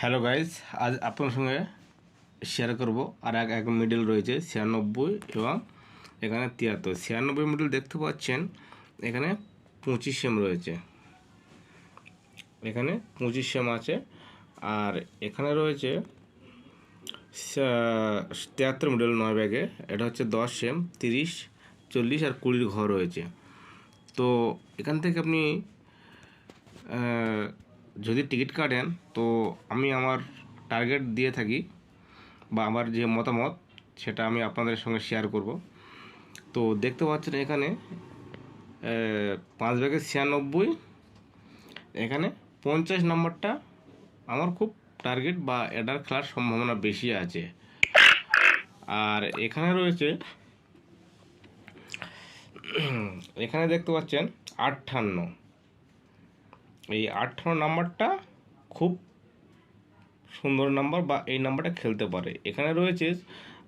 Hello guys আজ আপনার সঙ্গে শেয়ার করব। আর এক এক মিডল রয়েছে, ছিয়ানব্বই এবং এখানে তিয়াত্তর। ছিয়ানব্বই মিডল দেখতে পাচ্ছেন, এখানে পঁচিশ সেম রয়েছে। এখানে পঁচিশ সেম আছে। আর এখানে রয়েছে তিয়াত্তর মিডল নয় ব্যাগে। এটা হচ্ছে দশ সেম তিরিশ, চল্লিশ আর কুড়ির ঘর রয়েছে। তো এখান থেকে আপনি যদি টিকিট কাটেন, তো আমি আমার টার্গেট দিয়ে থাকি বা আমার যে মতামত, সেটা আমি আপনাদের সঙ্গে শেয়ার করব। তো দেখতে পাচ্ছেন এখানে পাঁচ ব্যাগে ছিয়ানব্বই, এখানে পঞ্চাশ নম্বরটা আমার খুব টার্গেট বা এটার খেলার সম্ভাবনা বেশি আছে। আর এখানে রয়েছে, এখানে দেখতে পাচ্ছেন আটান্ন। এই আঠারো নাম্বারটা খুব সুন্দর নাম্বার বা এই নাম্বারটা খেলতে পারে। এখানে রয়েছে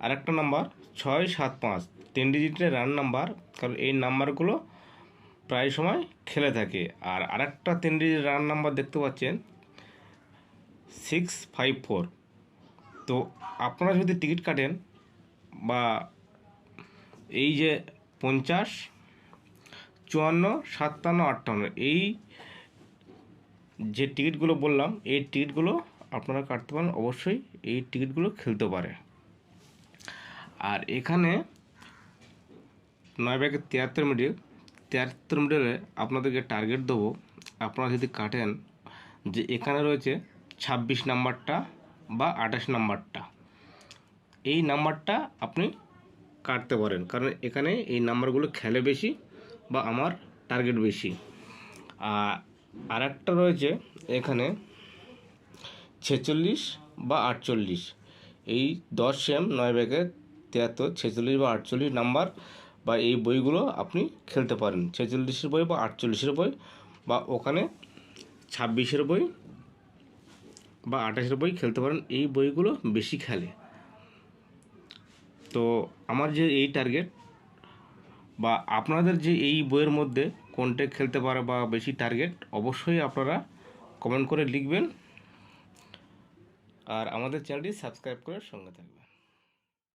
আরেকটা নাম্বার, ছয় সাত পাঁচ। তিন ডিজিটের রান নাম্বার কারণ এই নাম্বারগুলো প্রায় সময় খেলে থাকে। আর আরেকটা তিন ডিজিট রান নাম্বার দেখতে পাচ্ছেন সিক্স ফাইভ ফোর তো আপনারা যদি টিকিট কাটেন বা এই যে পঞ্চাশ, চুয়ান্ন, সাতান্ন, আটান্ন, এই যে টিকিটগুলো বললাম, এই টিকিটগুলো আপনারা কাটতে পারেন। অবশ্যই এই টিকিটগুলো খেলতে পারে। আর এখানে নয় ব্যাগের তিয়াত্তর মিডিল, তিয়াত্তর মিডিলে আপনাদেরকে টার্গেট দেবো। আপনারা যদি কাটেন যে এখানে রয়েছে ছাব্বিশ নাম্বারটা বা আঠাশ নাম্বারটা, এই নাম্বারটা আপনি কাটতে পারেন। কারণ এখানে এই নাম্বারগুলো খেলে বেশি বা আমার টার্গেট বেশি। আর একটা রয়েছে এখানে ছেচল্লিশ বা আটচল্লিশ। এই দশ সেম নয় ব্যাগের তিয়াত্তর, ছেচল্লিশ বা আটচল্লিশ নাম্বার বা এই বইগুলো আপনি খেলতে পারেন। ছেচল্লিশের বই বা আটচল্লিশের বই বা ওখানে ছাব্বিশের বই বা আঠাশের বই খেলতে পারেন। এই বইগুলো বেশি খেলে। তো আমার যে এই টার্গেট বা আপনাদের যে এই বইয়ের মধ্যে কোনটে খেলতে পারে বা বেশি টার্গেট অবশ্যই আপনারা কমেন্ট করে লিখবেন। আর আমাদের চ্যানেলটি সাবস্ক্রাইব করে সঙ্গে থাকবেন।